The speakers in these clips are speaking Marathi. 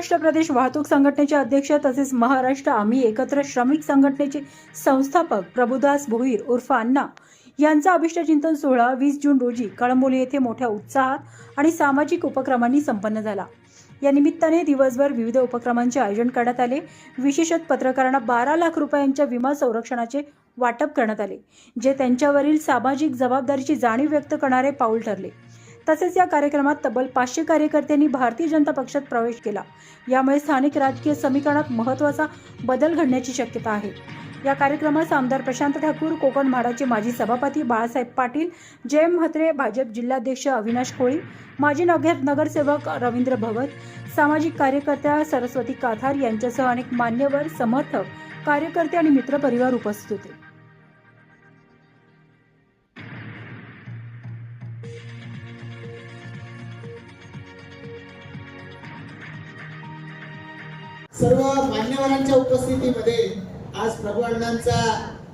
महाराष्ट्र प्रदेश वाहतूक संघटनेचे अध्यक्ष तसेच महाराष्ट्र आम्ही एकत्र श्रमिक संघटनेचे संस्थापक प्रभुदास भोईर उर्फ अण्णा यांचा अभिष्टचिंतन सोहळा वीस जून रोजी कळंबोली येथे मोठ्या उत्साहात आणि सामाजिक उपक्रमांनी संपन्न झाला. या निमित्ताने दिवसभर विविध उपक्रमांचे आयोजन करण्यात आले. विशेषत पत्रकारांना बारा लाख रुपयांच्या विमा संरक्षणाचे वाटप करण्यात आले जे त्यांच्यावरील सामाजिक जबाबदारीची जाणीव व्यक्त करणारे पाऊल ठरले. तसेच या कार्यक्रमात तब्बल पाचशे कार्यकर्त्यांनी भारतीय जनता पक्षात प्रवेश केला. यामुळे स्थानिक राजकीय समीकरणात महत्त्वाचा बदल घडण्याची शक्यता आहे. या कार्यक्रमास आमदार प्रशांत ठाकूर कोकण म्हाडाचे माजी सभापती बाळासाहेब पाटील जयम म्हात्रे भाजप जिल्हाध्यक्ष अविनाश कोळी माजी नगर नगरसेवक रवींद्र भगत सामाजिक कार्यकर्त्या सरस्वती काथार यांच्यासह अनेक मान्यवर समर्थक कार्यकर्ते आणि मित्रपरिवार उपस्थित होते. सर्व मान्यवरांच्या उपस्थितीमध्ये आज प्रभू अण्णांचा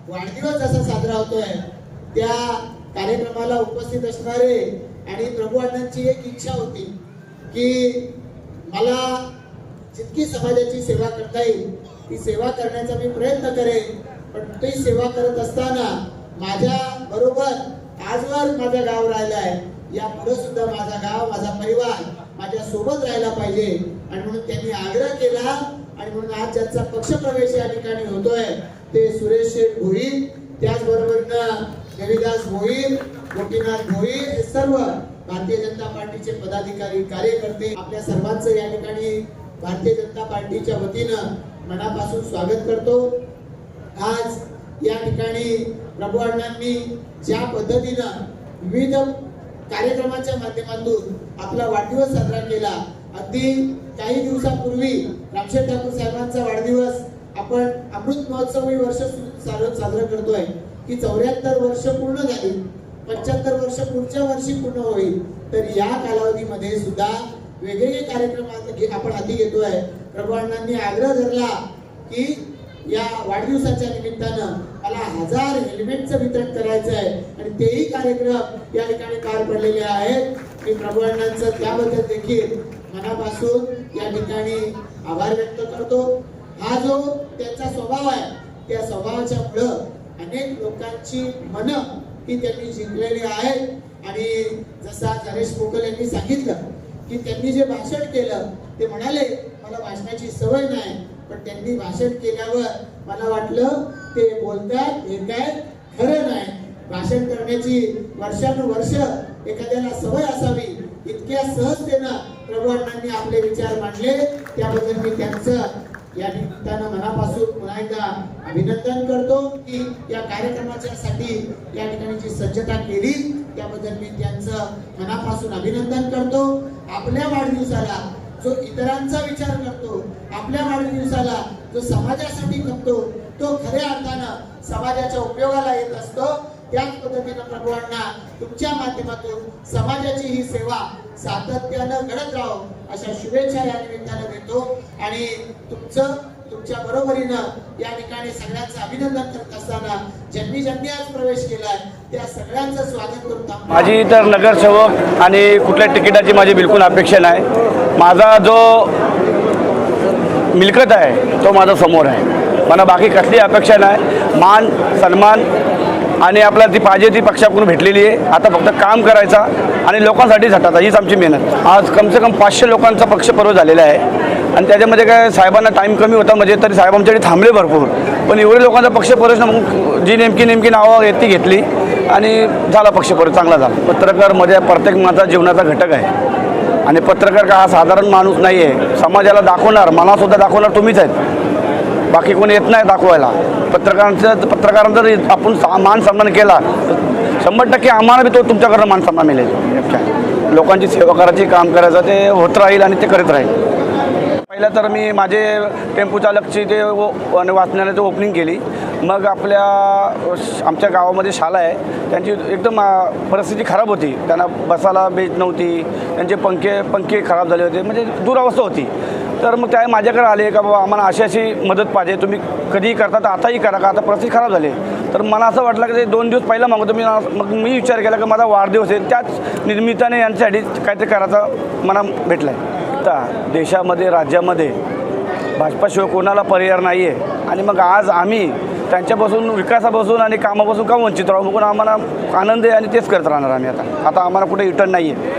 वाढदिवस जसा साजरा होतोय. त्या कार्यक्रमाला उपस्थित असणारे आणि प्रभू अण्णांची एक इच्छा होती की मला जितकी समाजाची सेवा करता येईल ती सेवा करण्याचा मी प्रयत्न करेन. पण ती सेवा करत असताना माझ्या बरोबर आजवर माझं गाव राहिलं आहे या सुद्धा माझा गाव माझा परिवार माझ्या सोबत राहायला पाहिजे. आणि म्हणून त्यांनी आग्रह केला. आणि म्हणून आज ज्यांचा पक्षप्रवेश या ठिकाणी होतोय ते सुरेश शेठ भोईर त्याचबरोबर रविदास भोईर गोपीनाथ भोईर हे सर्व भारतीय जनता पार्टीचे पदाधिकारी कार्यकर्ते आपल्या सर्वांचं या ठिकाणी भारतीय जनता पार्टीच्या वतीनं मनापासून स्वागत करतो. आज या ठिकाणी प्रभू अण्णांनी ज्या पद्धतीनं विविध कार्यक्रमाच्या माध्यमातून आपला वाढदिवस साजरा केला. अगदी काही दिवसापूर्वी रामशेठ ठाकूर साहेबांचा वाढदिवस आपण अमृत महोत्सवी वर्ष साजरं करतोय. की चौऱ्याहत्तर वर्ष पूर्ण झाली. पंच्याहत्तर वर्ष पुढच्या वर्षी पूर्ण होईल. तर या कालावधीमध्ये सुद्धा वेगवेगळे कार्यक्रम घे- आपण हाती घेतोय. प्रभू अण्णांनी आग्रह धरला की या वाढदिवसाच्या निमित्तानं मला हजार हेल्मेटचं वितरण करायचं आहे. आणि तेही कार्यक्रम या ठिकाणी पार पडलेले आहेत. मी प्रभू अण्णांचं त्याबद्दल देखील मनापासून या ठिकाणी आभार व्यक्त करतो. हा जो त्यांचा स्वभाव आहे त्या स्वभावाच्या मुळं अनेक लोकांची मन ही त्यांनी जिंकलेली आहेत. आणि जसा नरेश पोकल यांनी सांगितलं की त्यांनी जे भाषण केलं ते म्हणाले मला भाषणाची सवय नाही. पण त्यांनी भाषण केल्यावर मला वाटलं ते बोलतात हे काय खरं नाही. भाषण करण्याची वर्षानुवर्ष एखाद्याला सवय असावी इतक्या सहजतेनं प्रभू अण्णांनी आपले विचार मांडले. त्याबद्दल मी त्यांचं या निमित्तानं मनापासून पुन्हा एकदा अभिनंदन करतो की या कार्यक्रमाच्या साठी या ठिकाणी जी सज्जता केली. त्याबद्दल मी त्यांचं मनापासून अभिनंदन करतो. आपल्या वाढदिवसाला जो इतरांचा विचार करतो आपल्या वाढदिवसाला जो समाजासाठी करतो तो खऱ्या अर्थानं समाजाच्या उपयोगाला येत असतो. त्याच पद्धतीनं प्रभूंना तुमच्या माध्यमातून समाजाची ही सेवा सातत्यानं घडत राहो अशा शुभेच्छा या निमित्तानं देतो. आणि तुमचं तुमच्या बरोबरीनं या ठिकाणी सगळ्यांचं अभिनंदन करत असताना ज्यांनी ज्यांनी आज प्रवेश केलाय त्या सगळ्यांचं स्वागत करून माझी तर नगरसेवक आणि कुठल्या तिकिटाची माझी बिलकुल अपेक्षा नाही. माझा जो मिलकत आहे तो माझा समोर आहे. मला बाकी कसली अपेक्षा नाही. मान सन्मान आणि आपल्याला ती पाहिजे ती पक्षाकडून भेटलेली आहे. आता फक्त काम करायचा आणि लोकांसाठी झटायचा हीच आमची मेहनत. आज कमसे कम पाचशे लोकांचा पक्षपर्व झालेला आहे. आणि त्याच्यामध्ये काय साहेबांना टाईम कमी होता म्हणजे तरी साहेब आमच्याकडे थांबले भरपूर. पण एवढे लोकांचा पक्ष पर्व मग जी नेमकी नेमकी नावं आहेत ती घेतली आणि झाला पक्ष पर्व चांगला झाला. पत्रकारमध्ये प्रत्येक माझा जीवनाचा घटक आहे. आणि पत्रकार का हा साधारण माणूस नाही आहे समाजाला दाखवणार मनासुद्धा दाखवणार तुम्हीच आहेत. बाकी कोणी येत नाही दाखवायला. पत्रकारांचं पत्रकारांचा जर आपण सा- मान सन्मान केला तर शंभर टक्के आम्हाला बी तो तुमच्याकडनं मान सन्मान मिळेल. लोकांची सेवा करायची काम करायचं ते होत राहील आणि ते करत राहील. पहिलं तर मी माझे टेम्पो चालकची ते ओ- ओपनिंग केली. मग आपल्या आमच्या गावामध्ये शाळा आहे. त्यांची एकदम परिस्थिती खराब होती. त्यांना बसायला बेच नव्हती. त्यांचे पंखे पंखे खराब झाले होते. म्हणजे दुरावस्था होती. तर मग त्या माझ्याकडे आले का बाबा आम्हाला अशी अशी मदत पाहिजे. तुम्ही कधीही करता तर आताही करा का आता परिस्थिती खराब झाली तर मला असं वाटलं की ते दोन दिवस पहिला मागवतो. मी मग मी विचार केला की माझा वाढदिवस आहे. त्याच निर्मिताने यांच्यासाठी काहीतरी करायचा मला भेटला आहे. तर देशामध्ये राज्यामध्ये भाजपाशिवाय कोणाला पर्याय नाही आहे आणि मग आज आम्ही त्यांच्यापासून विकासापासून आणि कामापासून का वंचित राहू म्हणून आम्हाला आनंद आहे आणि तेच करत राहणार आम्ही आता. आता आम्हाला कुठे रिटर्न नाही आहे